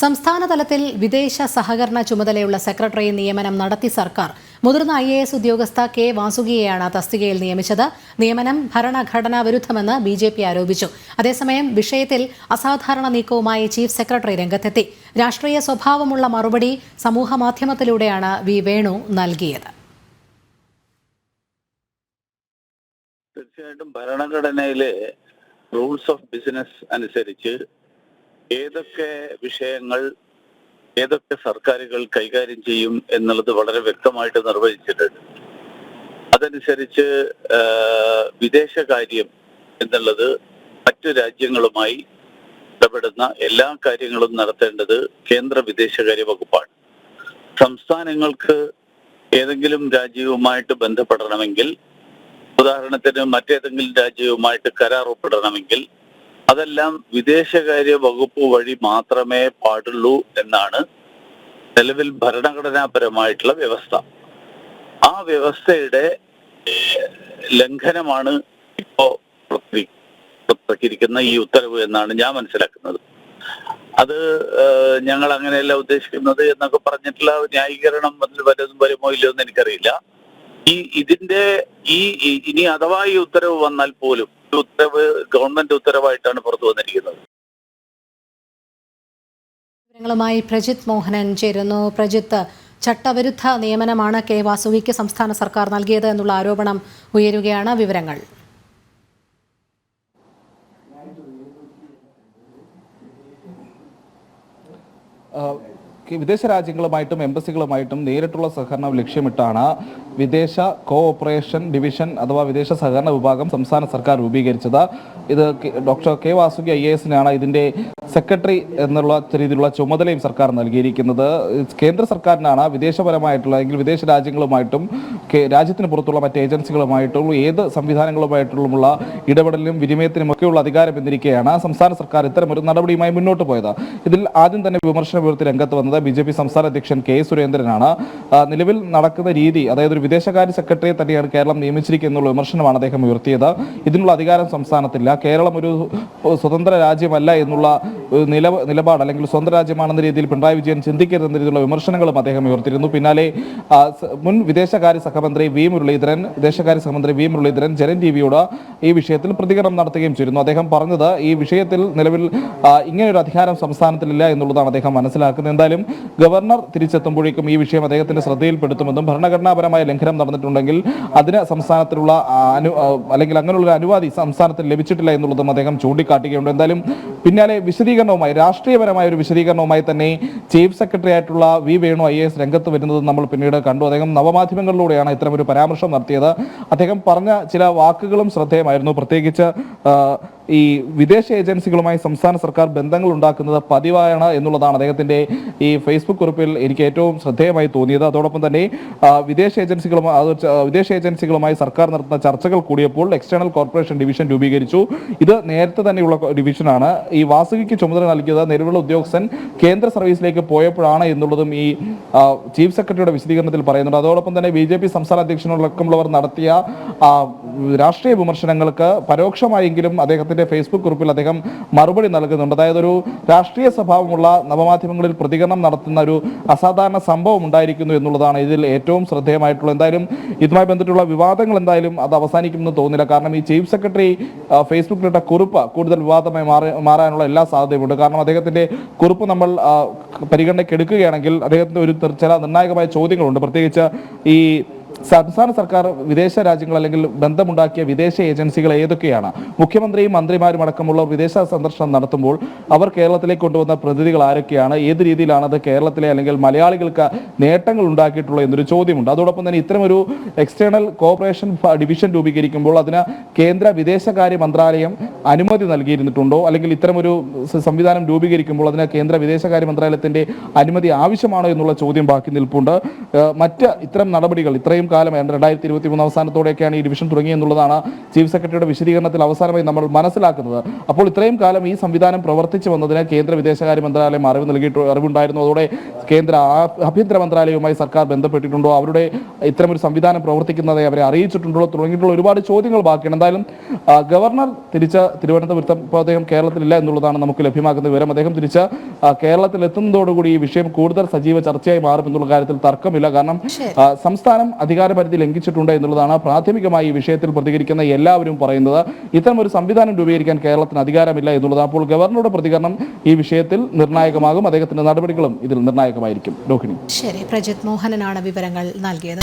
സംസ്ഥാന തലത്തിൽ വിദേശ സഹകരണ ചുമതലയുള്ള സെക്രട്ടറി നിയമനം നടത്തി സർക്കാർ. മുതിർന്ന ഐ എ എസ് ഉദ്യോഗസ്ഥ കെ വാസുകിയെയാണ് തസ്തികയിൽ നിയമിച്ചത്. നിയമനം ഭരണഘടനാ വിരുദ്ധമെന്ന് ബി ജെ പി ആരോപിച്ചു. അതേസമയം വിഷയത്തിൽ അസാധാരണ നീക്കവുമായി ചീഫ് സെക്രട്ടറി രംഗത്തെത്തി. രാഷ്ട്രീയ സ്വഭാവമുള്ള മറുപടി സമൂഹമാധ്യമത്തിലൂടെയാണ് വി വേണു നൽകിയത്. തീർച്ചയായിട്ടും ഭരണഘടനയിലെ റൂൾസ് ഓഫ് ബിസിനസ് അനുസരിച്ച് ഏതൊക്കെ വിഷയങ്ങൾ ഏതൊക്കെ സർക്കാരുകൾ കൈകാര്യം ചെയ്യും എന്നുള്ളത് വളരെ വ്യക്തമായിട്ട് നിർവചിച്ചിട്ടുണ്ട്. അതനുസരിച്ച് വിദേശകാര്യം എന്നുള്ളത് മറ്റു രാജ്യങ്ങളുമായി ഇടപെടുന്ന എല്ലാ കാര്യങ്ങളും നടത്തേണ്ടത് കേന്ദ്ര വിദേശകാര്യ വകുപ്പാണ്. സംസ്ഥാനങ്ങൾക്ക് ഏതെങ്കിലും രാജ്യവുമായിട്ട് ബന്ധപ്പെടണമെങ്കിൽ ഉദാഹരണത്തിന് മറ്റേതെങ്കിലും രാജ്യവുമായിട്ട് കരാർ ഒപ്പിടണമെങ്കിൽ അതെല്ലാം വിദേശകാര്യ വകുപ്പ് വഴി മാത്രമേ പാടുള്ളൂ എന്നാണ് നിലവിൽ ഭരണഘടനാപരമായിട്ടുള്ള വ്യവസ്ഥ. ആ വ്യവസ്ഥയുടെ ലംഘനമാണ് ഇപ്പോ പുറത്തിരിക്കുന്ന ഈ ഉത്തരവ് എന്നാണ് ഞാൻ മനസ്സിലാക്കുന്നത്. അത് ഞങ്ങൾ അങ്ങനെയല്ല ഉദ്ദേശിക്കുന്നത് എന്നൊക്കെ പറഞ്ഞിട്ടുള്ള ന്യായീകരണം അതിൽ വരും വരുമോ ഇല്ലയോ എന്ന് എനിക്കറിയില്ല. ഈ ഇതിന്റെ ഈ ഇനി അഥവാ ഈ ഉത്തരവ് വന്നാൽ പോലും ഉത്തരവ് ഗവൺമെന്റ് ഉത്തരവായിട്ടാണ് പുറത്തു വന്നിരിക്കുന്നത്. വിവരങ്ങളുമായി പ്രജിത് മോഹനൻ ചേരുന്നു. പ്രജിത്ത് ചട്ടവിരുദ്ധ നിയമനമാണ് കെ വാസുകിക്ക് സംസ്ഥാന സർക്കാർ നൽകിയത് എന്നുള്ള ആരോപണം ഉയരുകയാണ് വിവരങ്ങൾ. ആ, വിദേശ രാജ്യങ്ങളുമായിട്ടും എംബസികളുമായിട്ടും നേരിട്ടുള്ള സഹകരണം ലക്ഷ്യമിട്ടാണ് വിദേശ കോഓപ്പറേഷൻ ഡിവിഷൻ അഥവാ വിദേശ സഹകരണ വിഭാഗം സംസ്ഥാന സർക്കാർ രൂപീകരിച്ചത്. ഇത് ഡോക്ടർ കെ വാസുകി ഐ എസിനാണ് ഇതിന്റെ സെക്രട്ടറി എന്നുള്ള രീതിയിലുള്ള ചുമതലയും സർക്കാർ നൽകിയിരിക്കുന്നത്. കേന്ദ്ര സർക്കാരിനാണ് വിദേശപരമായിട്ടുള്ള അല്ലെങ്കിൽ വിദേശ രാജ്യങ്ങളുമായിട്ടും രാജ്യത്തിന് പുറത്തുള്ള മറ്റ് ഏജൻസികളുമായിട്ടുള്ള ഏത് സംവിധാനങ്ങളുമായിട്ടുള്ള ഇടപെടലിനും വിനിമയത്തിനും ഒക്കെയുള്ള അധികാരം എന്നിരിക്കെയാണ് സംസ്ഥാന സർക്കാർ ഇത്തരമൊരു നടപടിയുമായി മുന്നോട്ട് പോയത്. ഇതിൽ ആദ്യം തന്നെ വിമർശന വിവരത്തിൽ രംഗത്ത് വന്നത് ബി ജെ പി സംസ്ഥാന അധ്യക്ഷൻ കെ സുരേന്ദ്രനാണ്. നിലവിൽ നടക്കുന്ന രീതി അതായത് ഒരു വിദേശകാര്യ സെക്രട്ടറിയെ തന്നെയാണ് കേരളം നിയമിച്ചിരിക്കുന്നുള്ള വിമർശനമാണ് അദ്ദേഹം ഉയർത്തിയത്. ഇതിനുള്ള അധികാരം സംസ്ഥാനത്തില്ല. കേരളം ഒരു സ്വതന്ത്ര രാജ്യമല്ല എന്നുള്ള നില നിലപാട് അല്ലെങ്കിൽ സ്വന്തം രാജ്യമാണെന്ന രീതിയിൽ പിണറായി വിജയൻ ചിന്തിക്കരുതെന്ന രീതിയിലുള്ള വിമർശനങ്ങളും അദ്ദേഹം ഉയർത്തിയിരുന്നു. പിന്നാലെ മുൻ വിദേശകാര്യ സഹമന്ത്രി വി മുരളീധരൻ വിദേശകാര്യ സഹമന്ത്രി വി മുരളീധരൻ ജനൻ ടി വിയോട് ഈ വിഷയത്തിൽ പ്രതികരണം നടത്തുകയും ചെയ്തിരുന്നു. അദ്ദേഹം പറഞ്ഞത് ഈ വിഷയത്തിൽ നിലവിൽ ഇങ്ങനെയൊരു അധികാരം സംസ്ഥാനത്തിലില്ല എന്നുള്ളതാണ് അദ്ദേഹം മനസ്സിലാക്കുന്നത്. എന്തായാലും ഗവർണർ തിരിച്ചെത്തുമ്പോഴേക്കും ഈ വിഷയം അദ്ദേഹത്തിന്റെ ശ്രദ്ധയിൽപ്പെടുത്തുമെന്നും ഭരണഘടനാപരമായ ലംഘനം നടന്നിട്ടുണ്ടെങ്കിൽ അതിന് സംസ്ഥാനത്തിലുള്ള അനു അല്ലെങ്കിൽ അങ്ങനെയുള്ള അനുവാദി സംസ്ഥാനത്തിൽ ലഭിച്ചിട്ടില്ല എന്നുള്ളതും അദ്ദേഹം ചൂണ്ടിക്കാട്ടുകയുണ്ട് എന്തായാലും പിന്നാലെ വിശദീകരണവുമായി രാഷ്ട്രീയപരമായ ഒരു വിശദീകരണവുമായി തന്നെ ചീഫ് സെക്രട്ടറി ആയിട്ടുള്ള വി വേണു ഐ എസ് രംഗത്ത് വരുന്നത് നമ്മൾ പിന്നീട് കണ്ടു. അദ്ദേഹം നവമാധ്യമങ്ങളിലൂടെയാണ് ഇത്തരം ഒരു പരാമർശം നടത്തിയത്. അദ്ദേഹം പറഞ്ഞ ചില വാക്കുകളും ശ്രദ്ധേയമായിരുന്നു. പ്രത്യേകിച്ച് ഈ വിദേശ ഏജൻസികളുമായി സംസ്ഥാന സർക്കാർ ബന്ധങ്ങൾ ഉണ്ടാക്കുന്നത് പതിവാണ് എന്നുള്ളതാണ് അദ്ദേഹത്തിന്റെ ഈ ഫേസ്ബുക്ക് കുറിപ്പിൽ എനിക്ക് ഏറ്റവും ശ്രദ്ധേയമായി തോന്നിയത്. അതോടൊപ്പം തന്നെ വിദേശ ഏജൻസികളുമായി വിദേശ ഏജൻസികളുമായി സർക്കാർ നടത്തുന്ന ചർച്ചകൾ കൂടിയപ്പോൾ എക്സ്റ്റേണൽ കോർപ്പറേഷൻ ഡിവിഷൻ രൂപീകരിച്ചു. ഇത് നേരത്തെ തന്നെയുള്ള ഡിവിഷനാണ്. ഈ വാസുകിക്ക് ചുമതല നൽകിയത് നിലവിലുള്ള ഉദ്യോഗസ്ഥൻ കേന്ദ്ര സർവീസിലേക്ക് പോയപ്പോഴാണ് എന്നുള്ളതും ഈ ചീഫ് സെക്രട്ടറിയുടെ വിശദീകരണത്തിൽ പറയുന്നുണ്ട്. അതോടൊപ്പം തന്നെ ബി ജെ പി സംസ്ഥാന അധ്യക്ഷനോടക്കമുള്ളവർ നടത്തിയ രാഷ്ട്രീയ വിമർശനങ്ങൾക്ക് പരോക്ഷമായെങ്കിലും അദ്ദേഹത്തിന്റെ ഫേസ്ബുക്ക് കുറിപ്പിൽ അദ്ദേഹം മറുപടി നൽകുന്നുണ്ട്. അതായത് ഒരു രാഷ്ട്രീയ സ്വഭാവമുള്ള നവമാധ്യമങ്ങളിൽ പ്രതികരണം നടത്തുന്ന ഒരു അസാധാരണ സംഭവം ഉണ്ടായിരിക്കുന്നു എന്നുള്ളതാണ് ഇതിൽ ഏറ്റവും ശ്രദ്ധേയമായിട്ടുള്ള എന്തായാലും ഇതുമായി ബന്ധപ്പെട്ടുള്ള വിവാദങ്ങൾ എന്തായാലും അത് അവസാനിക്കുമെന്ന് തോന്നില്ല കാരണം ഈ ചീഫ് സെക്രട്ടറി ഫേസ്ബുക്കിലിട്ട കുറിപ്പ് കൂടുതൽ വിവാദമായി മാറി മാറാനുള്ള എല്ലാ സാധ്യതയുമുണ്ട് കാരണം അദ്ദേഹത്തിന്റെ കുറിപ്പ് നമ്മൾ പരിഗണനയ്ക്ക് എടുക്കുകയാണെങ്കിൽ അദ്ദേഹത്തിന്റെ ഒരു ചില നിർണായകമായ ചോദ്യങ്ങളുണ്ട്. പ്രത്യേകിച്ച് ഈ സംസ്ഥാന സർക്കാർ വിദേശ രാജ്യങ്ങൾ അല്ലെങ്കിൽ ബന്ധമുണ്ടാക്കിയ വിദേശ ഏജൻസികൾ ഏതൊക്കെയാണ്? മുഖ്യമന്ത്രിയും മന്ത്രിമാരും അടക്കമുള്ള വിദേശ സന്ദർശനം നടത്തുമ്പോൾ അവർ കേരളത്തിലേക്ക് കൊണ്ടുവന്ന പ്രതിനിധികൾ ആരൊക്കെയാണ്? ഏത് രീതിയിലാണ് അത് കേരളത്തിലെ അല്ലെങ്കിൽ മലയാളികൾക്ക് നേട്ടങ്ങൾ ഉണ്ടാക്കിയിട്ടുള്ളത് എന്നൊരു ചോദ്യമുണ്ട്. അതോടൊപ്പം തന്നെ ഇത്തരമൊരു എക്സ്റ്റേണൽ കോർപ്പറേഷൻ ഡിവിഷൻ രൂപീകരിക്കുമ്പോൾ അതിന് കേന്ദ്ര വിദേശകാര്യ മന്ത്രാലയം അനുമതി നൽകിയിരുന്നിട്ടുണ്ടോ? അല്ലെങ്കിൽ ഇത്തരമൊരു സംവിധാനം രൂപീകരിക്കുമ്പോൾ അതിന് കേന്ദ്ര വിദേശകാര്യ മന്ത്രാലയത്തിന്റെ അനുമതി ആവശ്യമാണോ എന്നുള്ള ചോദ്യം ബാക്കി നിൽപ്പുണ്ട്. മറ്റ് ഇത്തരം നടപടികൾ ഇത്രയും കാലം രണ്ടായിരത്തി ഇരുപത്തി മൂന്ന് അവസാനത്തോടെയൊക്കെയാണ് ഈ ഡിവിഷൻ തുടങ്ങിയെന്നുള്ളതാണ് ചീഫ് സെക്രട്ടറിയുടെ വിശദീകരണത്തിൽ അവസാനമായി നമ്മൾ മനസ്സിലാക്കുന്നത്. അപ്പോൾ ഇത്രയും കാലം ഈ സംവിധാനം പ്രവർത്തിച്ചു വന്നതിന് കേന്ദ്ര വിദേശകാര്യ മന്ത്രാലയം അറിവ് നൽകിയിട്ട് അറിവുണ്ടായിരുന്നു. അതോടെ കേന്ദ്ര ആഭ്യന്തര മന്ത്രാലയവുമായി സർക്കാർ ബന്ധപ്പെട്ടിട്ടുണ്ടോ? അവരുടെ ഇത്തരമൊരു സംവിധാനം പ്രവർത്തിക്കുന്നതായി അവരെ അറിയിച്ചിട്ടുണ്ടോ? തുടങ്ങിയിട്ടുള്ള ഒരുപാട് ചോദ്യങ്ങൾ ബാക്കിയാണ് എന്തായാലും ഗവർണർ തിരിച്ച് തിരുവനന്തപുരത്ത് ഇപ്പോൾ അദ്ദേഹം കേരളത്തിലില്ല എന്നുള്ളതാണ് നമുക്ക് ലഭ്യമാക്കുന്ന വിവരം. അദ്ദേഹം തിരിച്ച് കേരളത്തിൽ എത്തുന്നതോടുകൂടി ഈ വിഷയം കൂടുതൽ സജീവ ചർച്ചയായി മാറും എന്നുള്ള കാര്യത്തിൽ തർക്കമില്ല. കാരണം സംസ്ഥാനം അധികാരപരിധി ലംഘിച്ചിട്ടുണ്ട് എന്നുള്ളതാണ് പ്രാഥമികമായി ഈ വിഷയത്തിൽ പ്രതികരിക്കുന്ന എല്ലാവരും പറയുന്നത്. ഇത്തരം ഒരു സംവിധാനം രൂപീകരിക്കാൻ കേരളത്തിന് അധികാരമില്ല എന്നുള്ളതാണ് അപ്പോൾ ഗവർണറുടെ പ്രതികരണം ഈ വിഷയത്തിൽ നിർണായകമാകും. അദ്ദേഹത്തിന്റെ നടപടികളും ഇതിൽ നിർണായകമായിരിക്കും. രോഹിണി. ശരി പ്രജിത് മോഹനനാണ് വിവരങ്ങൾ നൽകിയത്.